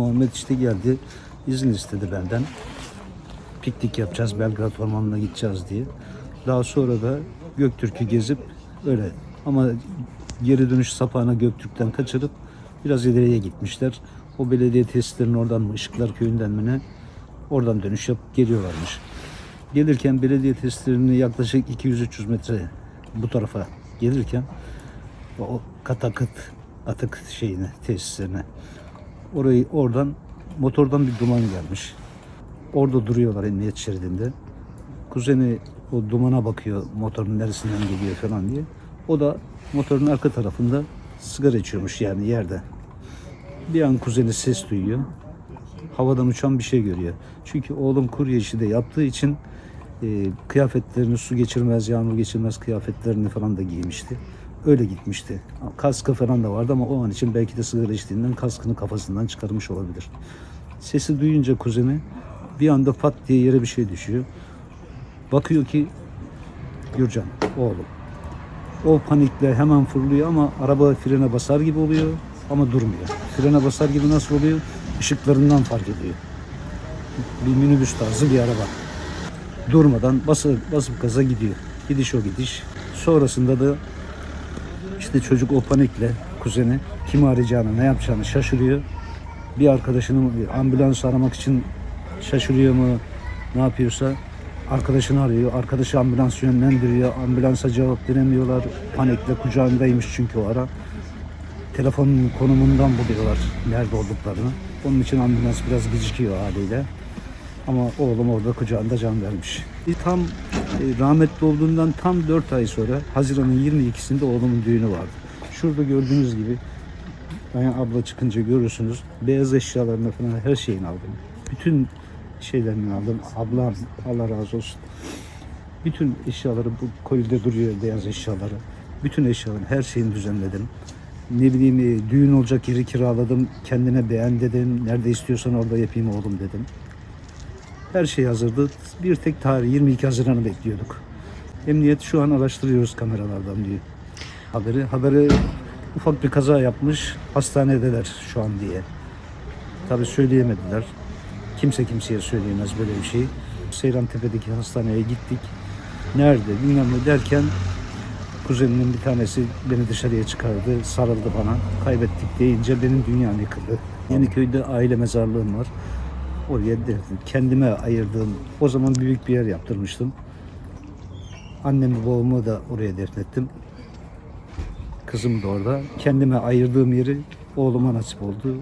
Muhammed işte geldi. izin istedi benden. Piknik yapacağız, Belgrad Ormanı'na gideceğiz diye. Daha sonra da Göktürk'ü gezip öyle ama geri dönüş sapağına Göktürk'ten kaçırıp biraz ileriye gitmişler. O belediye tesislerinin oradan mı, Işıklar Köyü'nden mi ne? Oradan dönüş yapıp geliyorlarmış. Gelirken belediye tesislerini yaklaşık 200-300 metre bu tarafa gelirken o katakıt atık şeyine tesislerine orayı oradan motordan bir duman gelmiş. Orada duruyorlar emniyet şeridinde. Kuzeni o dumana bakıyor motorun neresinden geliyor falan diye. O da motorun arka tarafında sigara içiyormuş yani yerde. Bir an kuzeni ses duyuyor. Havadan uçan bir şey görüyor. Çünkü oğlum kurye işi de yaptığı için e, kıyafetlerini su geçirmez, yağmur geçirmez kıyafetlerini falan da giymişti. Öyle gitmişti. Kaskı falan da vardı ama o an için belki de sigara içtiğinden kaskını kafasından çıkarmış olabilir. Sesi duyunca kuzeni bir anda pat diye yere bir şey düşüyor. Bakıyor ki Gürcan oğlum. O panikle hemen fırlıyor ama araba frene basar gibi oluyor ama durmuyor. Frene basar gibi nasıl oluyor? Işıklarından fark ediyor. Bir minibüs tarzı bir araba. Durmadan basıp, basıp gaza gidiyor. Gidiş o gidiş. Sonrasında da işte çocuk o panikle kuzeni kimi arayacağını ne yapacağını şaşırıyor. Bir arkadaşını ambulans aramak için şaşırıyor mu ne yapıyorsa arkadaşını arıyor. Arkadaşı ambulans yönlendiriyor. Ambulansa cevap veremiyorlar. Panikle kucağındaymış çünkü o ara. Telefonun konumundan buluyorlar nerede olduklarını. Onun için ambulans biraz gecikiyor haliyle. Ama oğlum orada kucağında can vermiş. Tam rahmetli olduğundan tam 4 ay sonra Haziran'ın 22'sinde oğlumun düğünü vardı. Şurada gördüğünüz gibi ben abla çıkınca görürsünüz. Beyaz eşyalarını falan her şeyini aldım. Bütün şeylerini aldım. Ablam Allah razı olsun. Bütün eşyaları bu kolide duruyor beyaz eşyaları. Bütün eşyaların her şeyini düzenledim. Ne bileyim e, düğün olacak yeri kiraladım. Kendine beğen dedim. Nerede istiyorsan orada yapayım oğlum dedim. Her şey hazırdı. Bir tek tarih 22 Haziran'ı bekliyorduk. Emniyet şu an araştırıyoruz kameralardan diyor. Haberi, haberi ufak bir kaza yapmış. Hastanedeler şu an diye. Tabii söyleyemediler. Kimse kimseye söyleyemez böyle bir şey. Seyrantepe'deki hastaneye gittik. Nerede bilmem ne derken kuzeninin bir tanesi beni dışarıya çıkardı, sarıldı bana. Kaybettik deyince benim dünyam yıkıldı. Yeniköy'de aile mezarlığım var. Oraya kendime ayırdığım, o zaman büyük bir yer yaptırmıştım. Annemi babamı da oraya defnettim. Kızım da orada. Kendime ayırdığım yeri oğluma nasip oldu.